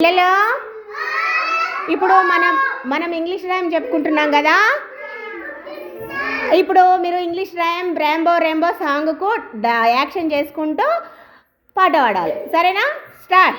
పిల్లలు ఇప్పుడు మనం మనం ఇంగ్లీష్ ర్యామ్ చెప్పుకుంటున్నాం కదా? ఇప్పుడు మీరు ఇంగ్లీష్ ర్యామ్ ర్యాంబో రేంబో సాంగ్కు యాక్షన్ చేసుకుంటూ పాట పాడాలి. సరేనా? స్టార్ట్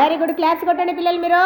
వెరీ గుడ్ క్లాస్ కొట్టండి పిల్లలు మీరు.